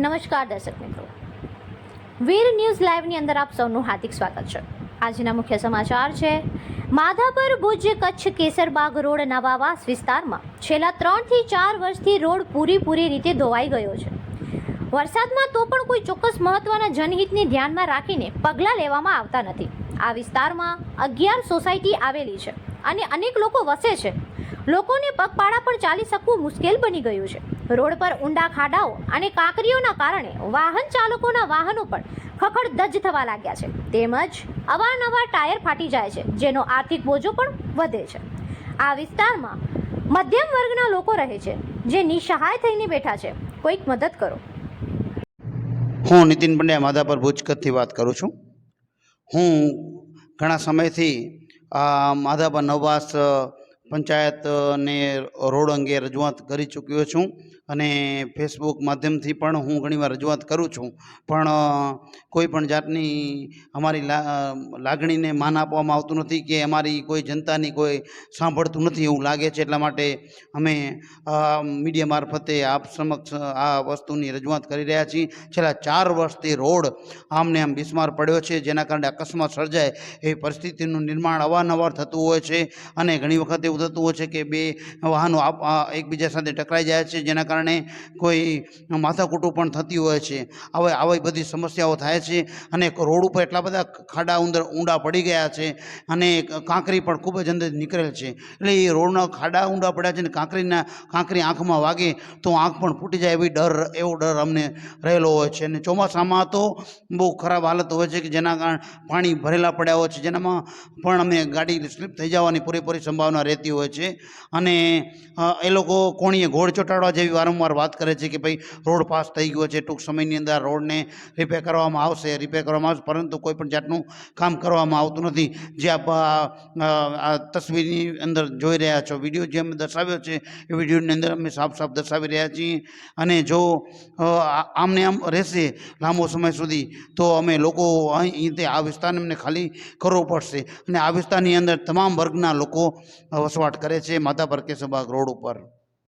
નમસ્કાર દર્શક મિત્રો. વીર ન્યૂઝ લાઈવની અંદર આપ સૌનું હાર્દિક સ્વાગત છે. આજના મુખ્ય સમાચાર છે, માધાપર ભુજ કચ્છ કેસરબાગ રોડ નવાવાસ વિસ્તારમાં છેલ્લા ત્રણથી ચાર વર્ષથી રોડ પૂરીપૂરી રીતે ધોવાઈ ગયો છે. વરસાદમાં તો પણ કોઈ ચોક્કસ મહત્વના જનહિતને ધ્યાનમાં રાખીને પગલાં લેવામાં આવતા નથી. આ વિસ્તારમાં અગિયાર સોસાયટી આવેલી છે અને અનેક લોકો વસે છે. લોકોને પગપાળા પણ ચાલી શકવું મુશ્કેલ બની ગયું છે. રોડ પર ઊંડા ખાડાઓ અને કાંકરીઓના કારણે વાહન ચાલકોના વાહનો પણ ખખડધજ થવા લાગ્યા છે. તેમજ અવારનવાર ટાયર ફાટી જાય છે, જેનો આર્થિક બોજો પણ વધે છે. આ વિસ્તારમાં મધ્યમ વર્ગના લોકો રહે છે, જે નિસહાય થઈને બેઠા છે. કોઈક મદદ કરો. હું નીતિન પંડ્યા, માધાપર ભુજકતથી વાત કરું છું. હું ઘણા સમયથી માધાપર નવવાસ પંચાયતને રોડ અંગે રજૂઆત કરી ચૂક્યો છું અને ફેસબુક માધ્યમથી પણ હું ઘણીવાર રજૂઆત કરું છું. પણ કોઈ પણ જાતની અમારી લાગણીને માન આપવામાં આવતું નથી કે અમારી કોઈ જનતાની કોઈ સાંભળતું નથી એવું લાગે છે. એટલા માટે અમે મીડિયા મારફતે આપ સમક્ષ આ વસ્તુની રજૂઆત કરી રહ્યા છીએ. છેલ્લા ચાર વર્ષથી રોડ આમને આમ બિસ્માર પડ્યો છે, જેના કારણે અકસ્માત સર્જાય એવી પરિસ્થિતિનું નિર્માણ અવારનવાર થતું હોય છે અને ઘણી વખત એવું થતું હોય છે કે બે વાહનો એકબીજા સાથે ટકરાઈ જાય છે, જેના કારણે કોઈ માથાકૂટું પણ થતી હોય છે. હવે આવી બધી સમસ્યાઓ થાય છે અને રોડ ઉપર એટલા બધા ખાડા ઉંદર ઊંડા પડી ગયા છે અને કાંકરી પણ ખૂબ જ અંદર નીકળેલ છે. એટલે એ રોડના ખાડા ઊંડા પડ્યા છે ને કાંકરીના, કાંકરી આંખમાં વાગે તો આંખ પણ ફૂટી જાય એવી ડર, એવો ડર અમને રહેલો હોય છે. અને ચોમાસામાં તો બહુ ખરાબ હાલત હોય છે કે જેના કારણે પાણી ભરેલા પડ્યા હોય છે. જેનામાં પણ અમે ગાડી સ્લીપ થઈ જવાની પૂરેપૂરી સંભાવના રહેતી હોય છે. અને એ લોકો કોણીએ ઘોડ ચોંટાડવા જેવી વારંવાર વાત કરે છે કે ભાઈ, રોડ પાસ થઈ ગયો છે, ટૂંક સમયની અંદર રોડને રિપેર કરવામાં આવશે રિપેર કરવામાં આવશે, પરંતુ કોઈ પણ જાતનું કામ કરવામાં આવતું નથી. જે આપ તસવીરની અંદર જોઈ રહ્યા છો, વીડિયો જે અમે દર્શાવ્યો છે, એ વિડીયોની અંદર અમે સાફ સાફ દર્શાવી રહ્યા છીએ. અને જો આમને આમ રહેશે લાંબો સમય સુધી, તો અમે લોકો અહીં તે આ વિસ્તારને અમને ખાલી કરવો પડશે. અને આ વિસ્તારની અંદર તમામ વર્ગના લોકો વસવાટ કરે છે માધાપર કેશવબાગ રોડ ઉપર.